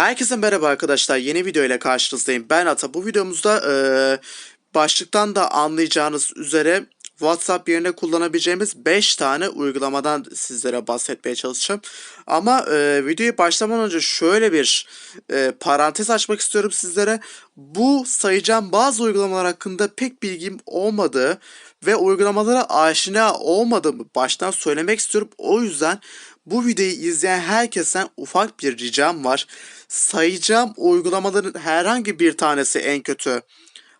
Herkese merhaba arkadaşlar. Yeni video ile karşınızdayım. Ben Ata. Bu videomuzda eee, başlıktan da anlayacağınız üzere WhatsApp yerine kullanabileceğimiz 5 tane uygulamadan sizlere bahsetmeye çalışacağım. Ama eee videoyu başlamadan önce şöyle bir eee, parantez açmak istiyorum sizlere. Bu sayacağım bazı uygulamalar hakkında pek bilgim olmadığı ve uygulamalara aşina olmadığımı baştan söylemek istiyorum. O yüzden bu videoyu izleyen herkesten ufak bir ricam var. Sayacağım uygulamaların herhangi bir tanesi en kötü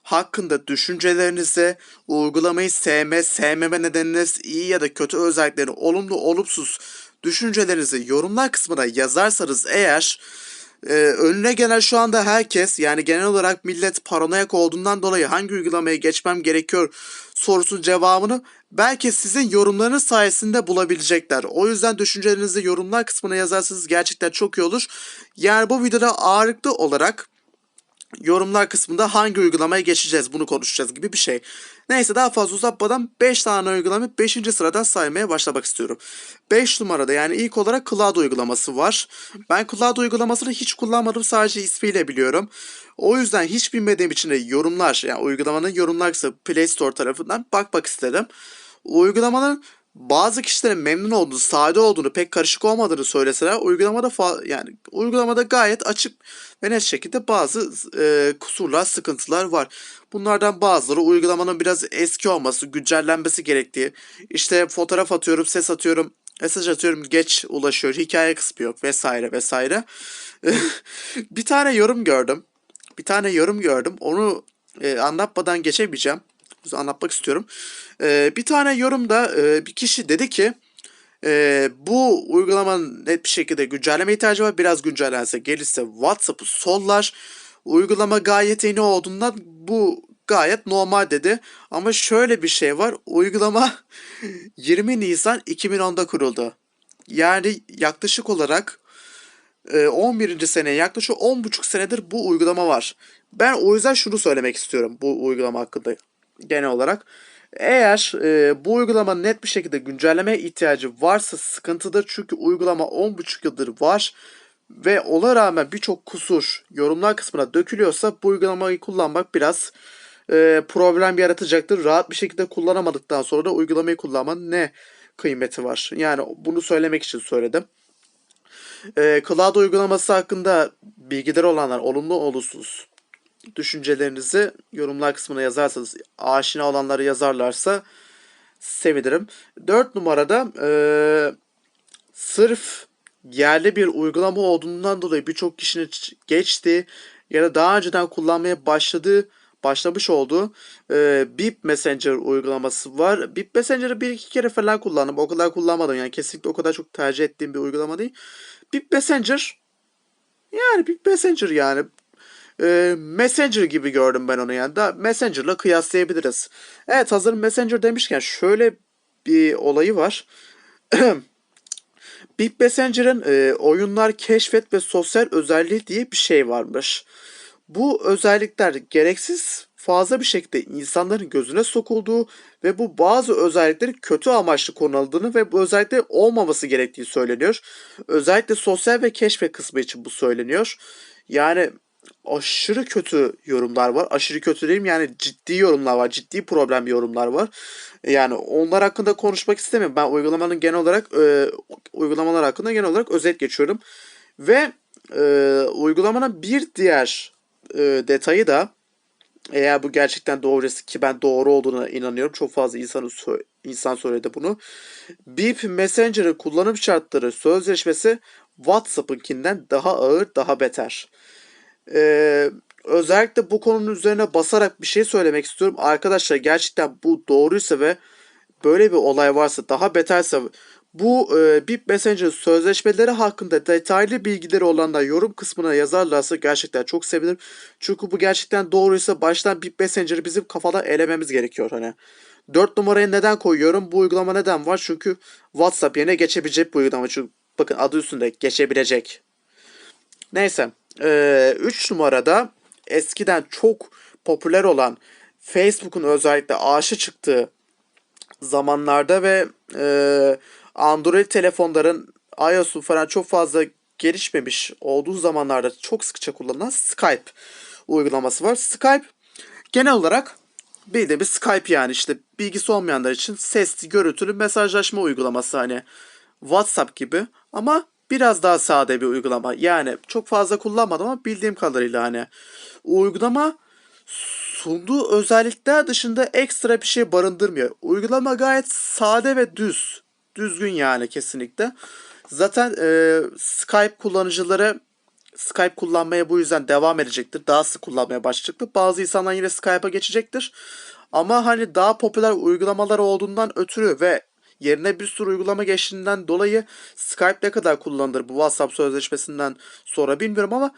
hakkında düşüncelerinizi, uygulamayı sevme, sevmeme nedeniniz, iyi ya da kötü özelliklerini, olumlu, olumsuz düşüncelerinizi yorumlar kısmına yazarsanız eğer e, önüne gelen şu anda herkes yani genel olarak millet paranoyak olduğundan dolayı hangi uygulamaya geçmem gerekiyor sorusunun cevabını belki sizin yorumlarınız sayesinde bulabilecekler. O yüzden düşüncelerinizi yorumlar kısmına yazarsanız gerçekten çok iyi olur. Yani bu videoda ağırlıklı olarak yorumlar kısmında hangi uygulamaya geçeceğiz bunu konuşacağız gibi bir şey. Neyse daha fazla uzatmadan 5 tane uygulamayı 5. sıradan saymaya başlamak istiyorum. 5 numarada yani ilk olarak Cloud uygulaması var. Ben Cloud uygulamasını hiç kullanmadım sadece ismiyle biliyorum. O yüzden hiç bilmediğim için de yorumlar yani uygulamanın yorumlar kısmı Play Store tarafından bakmak istedim. Uygulamanın bazı kişilerin memnun olduğunu, sade olduğunu, pek karışık olmadığını söyleseler uygulamada fa- yani uygulamada gayet açık ve net şekilde bazı e, kusurlar, sıkıntılar var. Bunlardan bazıları uygulamanın biraz eski olması, güncellenmesi gerektiği. İşte fotoğraf atıyorum, ses atıyorum, mesaj atıyorum, geç ulaşıyor, hikaye kısmı yok vesaire vesaire. bir tane yorum gördüm. Bir tane yorum gördüm. Onu e, anlatmadan geçemeyeceğim. Anlatmak istiyorum. E, bir tane yorumda e, bir kişi dedi ki e, bu uygulamanın net bir şekilde güncelleme ihtiyacı var. Biraz güncellense gelirse WhatsApp'ı sollar. Uygulama gayet yeni olduğundan bu gayet normal dedi. Ama şöyle bir şey var. Uygulama 20 Nisan 2010'da kuruldu. Yani yaklaşık olarak e, 11. seneye yaklaşık 10,5 senedir bu uygulama var. Ben o yüzden şunu söylemek istiyorum bu uygulama hakkında genel olarak. Eğer e, bu uygulamanın net bir şekilde güncellemeye ihtiyacı varsa sıkıntıdır. Çünkü uygulama 10,5 yıldır var ve ona rağmen birçok kusur yorumlar kısmına dökülüyorsa bu uygulamayı kullanmak biraz e, problem yaratacaktır. Rahat bir şekilde kullanamadıktan sonra da uygulamayı kullanmanın ne kıymeti var? Yani bunu söylemek için söyledim. E, Cloud uygulaması hakkında bilgileri olanlar olumlu olumsuz düşüncelerinizi yorumlar kısmına yazarsanız aşina olanları yazarlarsa sevinirim. 4 numarada e, sırf yerli bir uygulama olduğundan dolayı birçok kişinin geçtiği ya da daha önceden kullanmaya başladığı başlamış olduğu e, Bip Messenger uygulaması var. Bip Messenger'ı bir iki kere falan kullandım. O kadar kullanmadım. Yani kesinlikle o kadar çok tercih ettiğim bir uygulama değil. Bip Messenger yani Bip Messenger yani e, Messenger gibi gördüm ben onu yani. Da Messenger'la kıyaslayabiliriz. Evet hazır Messenger demişken şöyle bir olayı var. Big Messenger'ın e, oyunlar keşfet ve sosyal özelliği diye bir şey varmış. Bu özellikler gereksiz fazla bir şekilde insanların gözüne sokulduğu ve bu bazı özelliklerin kötü amaçlı kullanıldığını ve bu özelliklerin olmaması gerektiği söyleniyor. Özellikle sosyal ve keşfe kısmı için bu söyleniyor. Yani aşırı kötü yorumlar var. Aşırı kötü diyeyim yani ciddi yorumlar var. Ciddi problem yorumlar var. Yani onlar hakkında konuşmak istemiyorum. Ben uygulamanın genel olarak e, uygulamalar hakkında genel olarak özet geçiyorum. Ve e, uygulamanın bir diğer e, detayı da eğer bu gerçekten doğrusu ki ben doğru olduğuna inanıyorum. Çok fazla insan, insan söyledi bunu. Beep Messenger'ın kullanım şartları sözleşmesi WhatsApp'ınkinden daha ağır, daha beter. Ee, özellikle bu konunun üzerine basarak bir şey söylemek istiyorum. Arkadaşlar gerçekten bu doğruysa ve böyle bir olay varsa daha beterse bu e, Bip Messenger sözleşmeleri hakkında detaylı bilgileri olanlar yorum kısmına yazarlarsa gerçekten çok sevinirim. Çünkü bu gerçekten doğruysa baştan Bip Messenger'ı bizim kafada elememiz gerekiyor hani. 4 numarayı neden koyuyorum? Bu uygulama neden var? Çünkü WhatsApp yerine geçebilecek bu uygulama. Çünkü bakın adı üstünde geçebilecek. Neyse. 3 ee, numarada eskiden çok popüler olan Facebook'un özellikle aşı çıktığı zamanlarda ve e, Android telefonların iOS'un falan çok fazla gelişmemiş olduğu zamanlarda çok sıkça kullanılan Skype uygulaması var. Skype genel olarak bildiğimiz Skype yani işte bilgisi olmayanlar için sesli görüntülü mesajlaşma uygulaması hani WhatsApp gibi ama biraz daha sade bir uygulama. Yani çok fazla kullanmadım ama bildiğim kadarıyla hani uygulama sunduğu özellikler dışında ekstra bir şey barındırmıyor. Uygulama gayet sade ve düz. Düzgün yani kesinlikle. Zaten e, Skype kullanıcıları Skype kullanmaya bu yüzden devam edecektir. Daha sık kullanmaya başlayacaktır. Bazı insanlar yine Skype'a geçecektir. Ama hani daha popüler uygulamalar olduğundan ötürü ve yerine bir sürü uygulama geçtiğinden dolayı Skype ne kadar kullanılır bu WhatsApp sözleşmesinden sonra bilmiyorum ama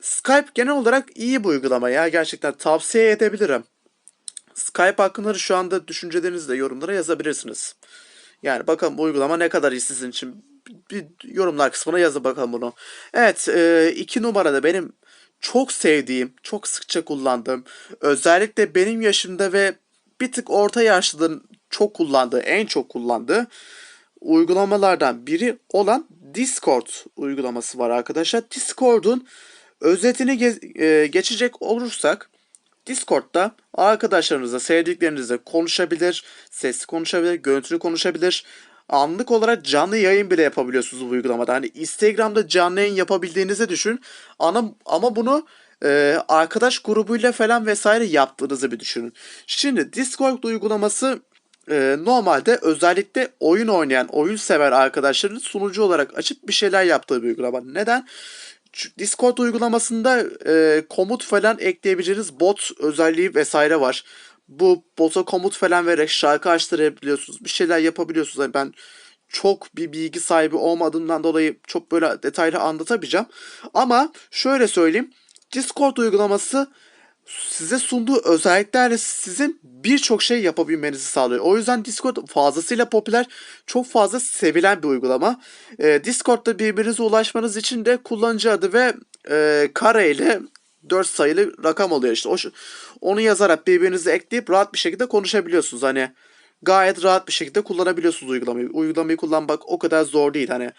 Skype genel olarak iyi bir uygulama ya. Gerçekten tavsiye edebilirim. Skype hakkında şu anda düşüncelerinizi de yorumlara yazabilirsiniz. Yani bakalım bu uygulama ne kadar iyi sizin için. Bir yorumlar kısmına yazın bakalım bunu. Evet e, iki numarada benim çok sevdiğim, çok sıkça kullandığım, özellikle benim yaşımda ve bir tık orta yaşlıların çok kullandığı, en çok kullandığı uygulamalardan biri olan Discord uygulaması var arkadaşlar. Discord'un özetini ge- e, geçecek olursak Discord'da arkadaşlarınızla, sevdiklerinizle konuşabilir, sesli konuşabilir, görüntülü konuşabilir. Anlık olarak canlı yayın bile yapabiliyorsunuz bu uygulamada. Hani Instagram'da canlı yayın yapabildiğinizi düşün. Ana, ama bunu e, arkadaş grubuyla falan vesaire yaptığınızı bir düşünün. Şimdi Discord uygulaması e, normalde özellikle oyun oynayan, oyun sever arkadaşların sunucu olarak açıp bir şeyler yaptığı bir uygulama. Neden? Discord uygulamasında e, komut falan ekleyebileceğiniz bot özelliği vesaire var. Bu bota komut falan vererek şarkı açtırabiliyorsunuz. Bir şeyler yapabiliyorsunuz. Yani ben çok bir bilgi sahibi olmadığımdan dolayı çok böyle detaylı anlatamayacağım. Ama şöyle söyleyeyim. Discord uygulaması size sunduğu özelliklerle sizin birçok şey yapabilmenizi sağlıyor. O yüzden Discord fazlasıyla popüler, çok fazla sevilen bir uygulama. Ee, Discord'da birbirinize ulaşmanız için de kullanıcı adı ve e, kare ile 4 sayılı rakam oluyor işte. O, onu yazarak birbirinizi ekleyip rahat bir şekilde konuşabiliyorsunuz. Hani gayet rahat bir şekilde kullanabiliyorsunuz uygulamayı. Uygulamayı kullanmak o kadar zor değil. Hani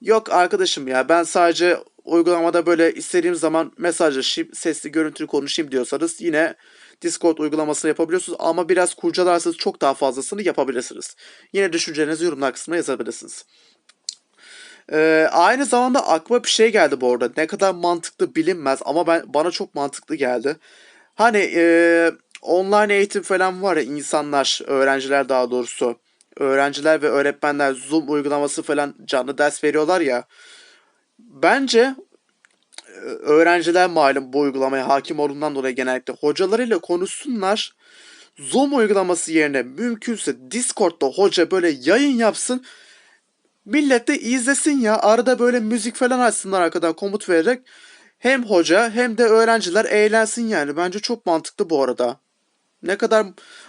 yok arkadaşım ya ben sadece uygulamada böyle istediğim zaman mesajlaşayım, sesli görüntülü konuşayım diyorsanız yine Discord uygulamasını yapabiliyorsunuz ama biraz kurcalarsanız çok daha fazlasını yapabilirsiniz. Yine düşüncelerinizi yorumlar kısmına yazabilirsiniz. Ee, aynı zamanda aklıma bir şey geldi bu arada. Ne kadar mantıklı bilinmez ama ben bana çok mantıklı geldi. Hani e, online eğitim falan var ya insanlar, öğrenciler daha doğrusu. Öğrenciler ve öğretmenler Zoom uygulaması falan canlı ders veriyorlar ya. Bence e, öğrenciler malum bu uygulamaya hakim olduğundan dolayı genellikle hocalarıyla konuşsunlar. Zoom uygulaması yerine mümkünse Discord'da hoca böyle yayın yapsın. Millet de izlesin ya. Arada böyle müzik falan açsınlar arkadan komut vererek. Hem hoca hem de öğrenciler eğlensin yani. Bence çok mantıklı bu arada. Ne kadar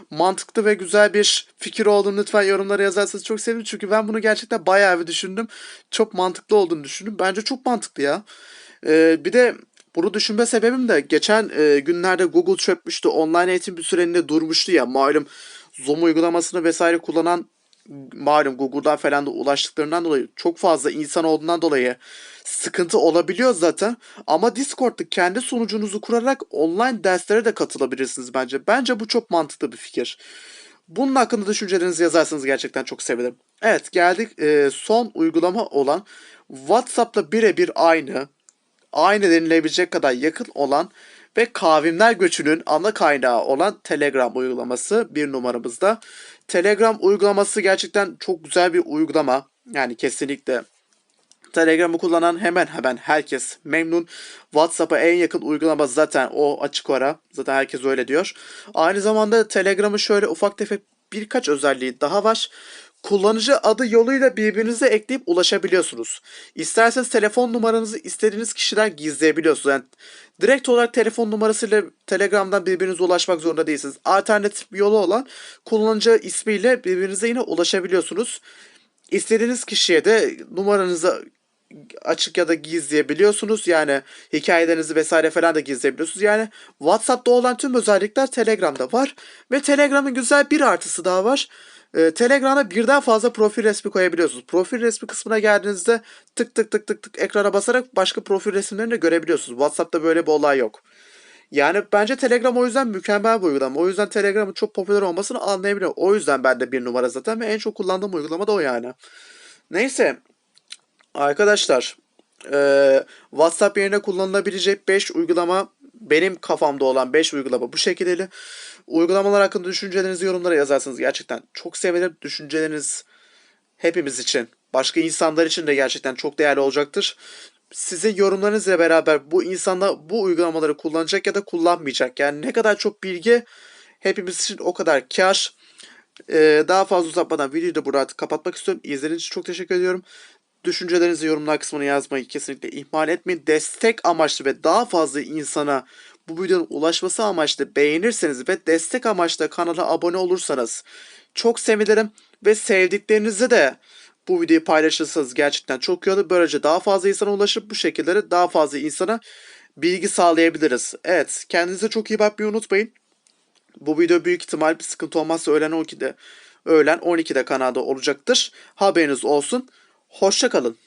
mantıklı ve güzel bir fikir olduğunu lütfen yorumlara yazarsanız çok sevinirim. Çünkü ben bunu gerçekten bayağı bir düşündüm. Çok mantıklı olduğunu düşündüm. Bence çok mantıklı ya. Ee, bir de bunu düşünme sebebim de geçen e, günlerde Google çökmüştü. Online eğitim bir süreliğine durmuştu ya. Malum Zoom uygulamasını vesaire kullanan malum Google'dan falan da ulaştıklarından dolayı çok fazla insan olduğundan dolayı sıkıntı olabiliyor zaten. Ama Discord'da kendi sunucunuzu kurarak online derslere de katılabilirsiniz bence. Bence bu çok mantıklı bir fikir. Bunun hakkında düşüncelerinizi yazarsanız gerçekten çok sevinirim. Evet geldik e, son uygulama olan WhatsApp'la birebir aynı, aynı denilebilecek kadar yakın olan ve kavimler göçünün ana kaynağı olan Telegram uygulaması bir numaramızda. Telegram uygulaması gerçekten çok güzel bir uygulama. Yani kesinlikle Telegram'ı kullanan hemen hemen herkes memnun. WhatsApp'a en yakın uygulama zaten o açık ara. Zaten herkes öyle diyor. Aynı zamanda Telegram'ı şöyle ufak tefek birkaç özelliği daha var. Kullanıcı adı yoluyla birbirinize ekleyip ulaşabiliyorsunuz. İsterseniz telefon numaranızı istediğiniz kişiden gizleyebiliyorsunuz. Yani direkt olarak telefon numarasıyla Telegram'dan birbirinize ulaşmak zorunda değilsiniz. Alternatif bir yolu olan kullanıcı ismiyle birbirinize yine ulaşabiliyorsunuz. İstediğiniz kişiye de numaranızı açık ya da gizleyebiliyorsunuz. Yani hikayelerinizi vesaire falan da gizleyebiliyorsunuz. Yani WhatsApp'ta olan tüm özellikler Telegram'da var. Ve Telegram'ın güzel bir artısı daha var. e, Telegram'da birden fazla profil resmi koyabiliyorsunuz. Profil resmi kısmına geldiğinizde tık tık tık tık tık ekrana basarak başka profil resimlerini de görebiliyorsunuz. WhatsApp'ta böyle bir olay yok. Yani bence Telegram o yüzden mükemmel bir uygulama. O yüzden Telegram'ın çok popüler olmasını anlayabiliyorum. O yüzden ben de bir numara zaten ve en çok kullandığım uygulama da o yani. Neyse. Arkadaşlar. eee, WhatsApp yerine kullanılabilecek 5 uygulama benim kafamda olan 5 uygulama bu şekilde. Uygulamalar hakkında düşüncelerinizi yorumlara yazarsanız gerçekten çok sevinirim. Düşünceleriniz hepimiz için, başka insanlar için de gerçekten çok değerli olacaktır. Sizin yorumlarınızla beraber bu insanlar bu uygulamaları kullanacak ya da kullanmayacak. Yani ne kadar çok bilgi hepimiz için o kadar kar. Ee, daha fazla uzatmadan videoyu da burada kapatmak istiyorum. İzlediğiniz için çok teşekkür ediyorum. Düşüncelerinizi yorumlar kısmına yazmayı kesinlikle ihmal etmeyin. Destek amaçlı ve daha fazla insana bu videonun ulaşması amaçlı beğenirseniz ve destek amaçlı kanala abone olursanız çok sevinirim ve sevdiklerinizi de bu videoyu paylaşırsanız gerçekten çok iyi olur. Böylece daha fazla insana ulaşıp bu şekilde daha fazla insana bilgi sağlayabiliriz. Evet kendinize çok iyi bakmayı unutmayın. Bu video büyük ihtimal bir sıkıntı olmazsa öğlen 12'de öğlen 12'de kanalda olacaktır. Haberiniz olsun. Hoşça kalın.